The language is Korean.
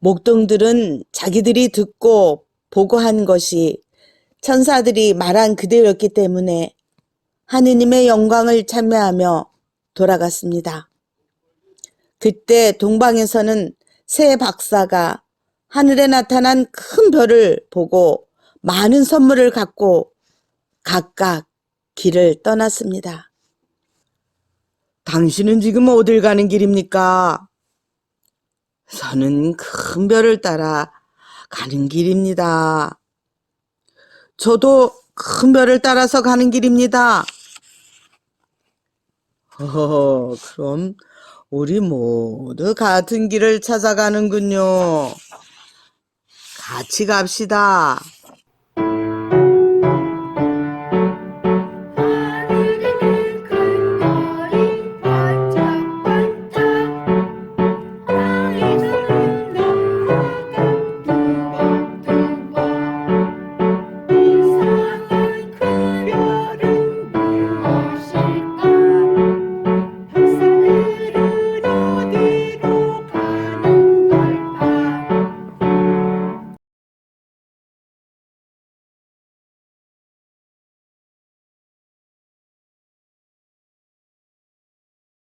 목동들은 자기들이 듣고 보고한 것이 천사들이 말한 그대로였기 때문에 하느님의 영광을 찬미하며 돌아갔습니다. 그때 동방에서는 새 박사가 하늘에 나타난 큰 별을 보고 많은 선물을 갖고 각각 길을 떠났습니다. 당신은 지금 어딜 가는 길입니까? 저는 큰 별을 따라 가는 길입니다. 저도 큰 별을 따라서 가는 길입니다. 허허, 그럼 우리 모두 같은 길을 찾아가는군요. 같이 갑시다.